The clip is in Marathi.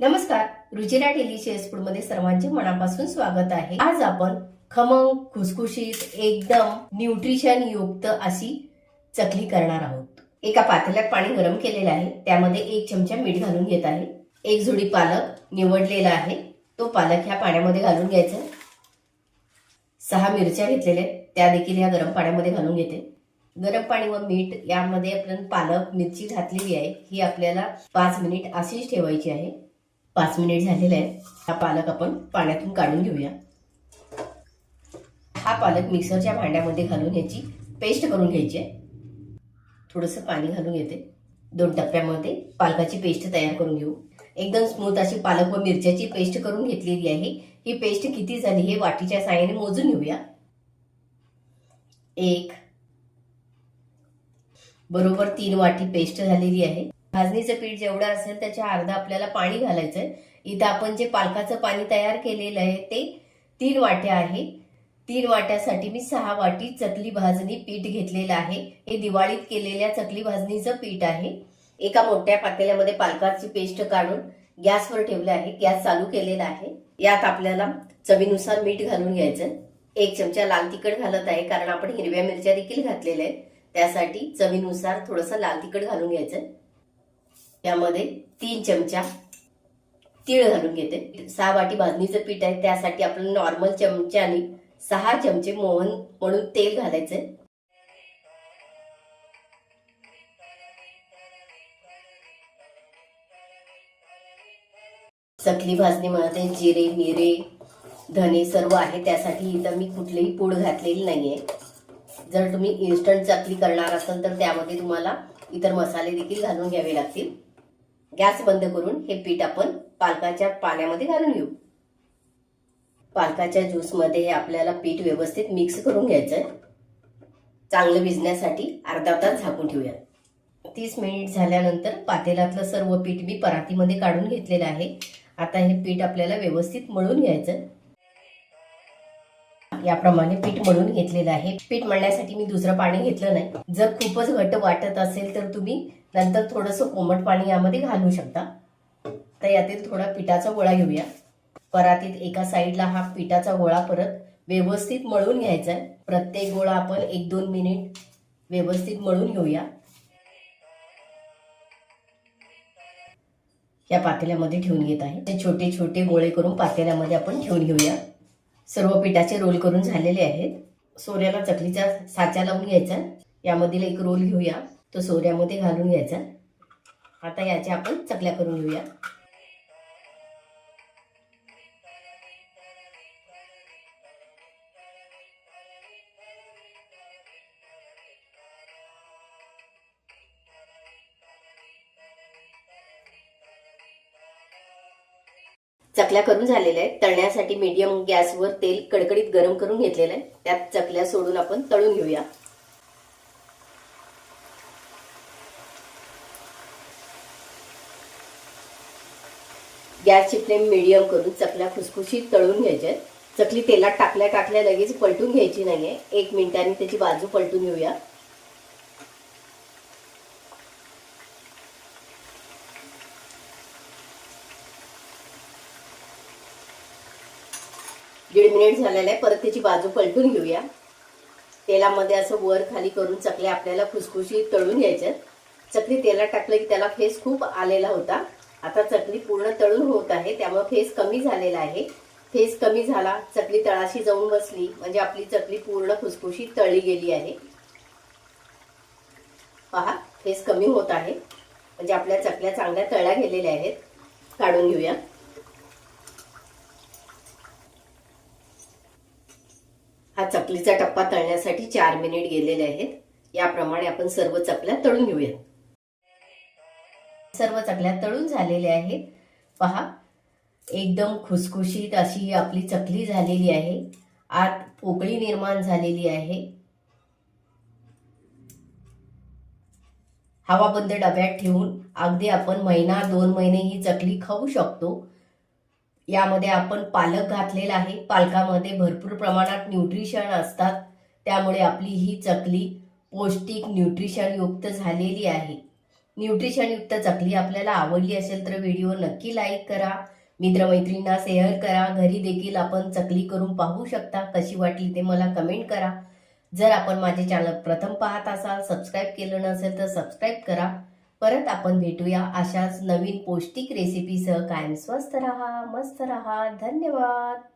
नमस्कार रुजिरा डेलिशियस फूडमध्ये सर्वांचे मनापासून स्वागत आहे. आज आपण खमंग खुसखुशीत एकदम न्यूट्रिशन युक्त अशी चकली करणार आहोत. एका पातेल्यात पाणी गरम केलेलं आहे त्यामध्ये एक चमचा मीठ घालून घेत आहे. एक झुडी पालक निवडलेला आहे. तो पालक ह्या पाण्यामध्ये घालून घ्यायचा. सहा मिरच्या घेतलेल्या आहेत, त्या देखील या गरम पाण्यामध्ये घालून घेते. गरम पाणी व मीठ यामध्ये आपण पालक मिरची घातलेली आहे. ही आपल्याला पाच मिनिट अशीच ठेवायची आहे. पाच मिनिट झालेले आहे हा पालक आपण पाण्यातून काढून घेऊया. हा पालक मिक्सरच्या भांड्यामध्ये घालून याची पेस्ट करून घ्यायची आहे. थोडंसं पाणी घालून घेते दोन टप्प्यामध्ये पालकाची पेस्ट तयार करून घेऊ. एकदम स्मूथ अशी पालक व मिरच्याची पेस्ट करून घेतलेली आहे. ही पेस्ट किती झाली हे वाटीच्या साह्याने मोजून घेऊया. एक. बरोबर तीन वाटी पेस्ट झालेली आहे. भाजणीचं पीठ जेवढं असेल त्याच्या अर्धा आपल्याला पाणी घालायचं इथं आपण जे पालकाचं पाणी तयार केलेलं आहे ते तीन वाट्या आहे. तीन वाट्यासाठी मी सहा वाटी चकली भाजणी पीठ घेतलेलं आहे. हे दिवाळीत केलेल्या चकली भाजणीचं पीठ आहे. एका मोठ्या पातेल्यामध्ये पालकाची पेस्ट काढून गॅसवर ठेवलं आहे. गॅस चालू केलेला आहे. यात आपल्याला चवीनुसार मीठ घालून घ्यायचं. एक चमचा लाल तिखट घालत आहे कारण आपण हिरव्या मिरच्या देखील घातलेल्या आहेत. त्यासाठी चवीनुसार थोडंसं लाल तिखट घालून घ्यायचं. यामध्ये तीन चमचा तीळ घालून घेते. सहा वाटी भाजणीचं पीठ आहे त्यासाठी आपण नॉर्मल चमच्याने सहा चमचे मोहन म्हणून तेल घालायचंय. चकली म्हणते जिरे मिरे धने सर्व आहे त्यासाठी इथं मी कुठलीही पूड घातलेली नाहीये. जर तुम्ही इन्स्टंट चकली करणार असाल तर त्यामध्ये तुम्हाला इतर मसाले देखील घालून घ्यावे लागतील. गॅस बंद करून हे पीठ आपण पालकाच्या पाण्यामध्ये घालून घेऊ. पालकाच्या ज्यूसमध्ये हे आपल्याला पीठ व्यवस्थित मिक्स करून घ्यायचं आहे चांगलं भिजण्यासाठी अर्धा तास झाकून ठेवूया तीस मिनिट झाल्यानंतर पातेल्यातलं सर्व पीठ मी परातीमध्ये काढून घेतलेलं आहे. आता हे पीठ आपल्याला व्यवस्थित मळून घ्यायचं याप्रमाणे पीठ मळून घेतलेलं आहे. पीठ मळण्यासाठी मी दुसरं पाणी घेतलं नाही. जर खूपच घट्ट वाटत असेल तर तुम्ही नंतर थोडंसं कोमट पाणी यामध्ये घालू शकता. तर यातील थोडा पिठाचा गोळा घेऊया. परातीत एका साईडला हा पिठाचा गोळा परत व्यवस्थित मळून घ्यायचा आहे. प्रत्येक गोळा आपण एक दोन मिनिट व्यवस्थित मळून घेऊया. या पातेल्यामध्ये ठेवून घेत आहे. ते छोटे छोटे गोळे करून पातेल्यामध्ये आपण ठेवून घेऊया. सर्व पिठाचे रोल करून झालेले आहेत. सोऱ्याला चकलीचा साचा लावून घ्यायचा यामधील एक रोल घेऊया. तो सोऱ्यामध्ये घालून घ्यायचा. आता याच्या आपण चकल्या करून घेऊया. चकल्या करून झालेल्या आहेत. तळण्यासाठी मीडियम गॅसवर तेल कडकडीत गरम करून घेतलेलं आहे. त्यात चकल्या सोडून आपण तळून घेऊया. गॅसची फ्लेम मीडियम करून चकल्या खुसखुशीत तळून घ्यायच्या आहेत. चकली तेलात टाकल्या टाकल्या लगेच पलटून घ्यायची नाहीये. एक मिनिटाने त्याची बाजू पलटून घेऊया. दीड मिनिट झालेलं आहे. परत त्याची बाजू पलटून घेऊया. तेलामध्ये असं वर खाली करून चकल्या आपल्याला खुसखुशीत तळून घ्यायच्यात चकली तेलात टाकलं की त्याला फेस खूप आलेला होता. आता चकली पूर्ण तळून होत आहे. त्यामुळे फेस कमी झालेला आहे. फेस कमी झाला. चकली तळाशी जाऊन बसली. म्हणजे आपली चकली पूर्ण खुसखुशीत तळली गेली आहे. पहा फेस कमी होत आहे. म्हणजे आपल्या चकल्या चांगल्या तळल्या गेलेल्या आहेत. काढून घेऊया. हा चकलीचा टप्पा तळण्यासाठी चार मिनिट गेलेले आहेत. याप्रमाणे आपण सर्व चकल्या तळून घेऊया सर्व चकल्या तळून झालेल्या आहेत. पहा एकदम खुसखुशीत अशी आपली चकली झालेली आहे. आत पोकळी निर्माण झालेली आहे. हवाबंद डब्यात ठेवून अगदी आपण महिना दोन महिने ही चकली खाऊ शकतो. यामध्ये आपण पालक घातलेला आहे. पालकामध्ये भरपूर प्रमाणात न्यूट्रिशन असतात. त्यामुळे आपली ही चकली पौष्टिक न्यूट्रिशनयुक्त झालेली आहे. न्यूट्रिशनयुक्त चकली आपल्याला आवडली असेल तर व्हिडिओ नक्की लाईक करा. मित्रमैत्रिणींना शेअर करा. घरी देखील आपण चकली करून पाहू शकता. कशी वाटली ते मला कमेंट करा. जर आपण माझे चॅनल प्रथम पाहत असाल सबस्क्राईब केलं नसेल तर सबस्क्राईब करा. परत आपण भेटूया अशाच नवीन पौष्टिक रेसिपीसह कायम स्वस्त रहा मस्त रहा. धन्यवाद.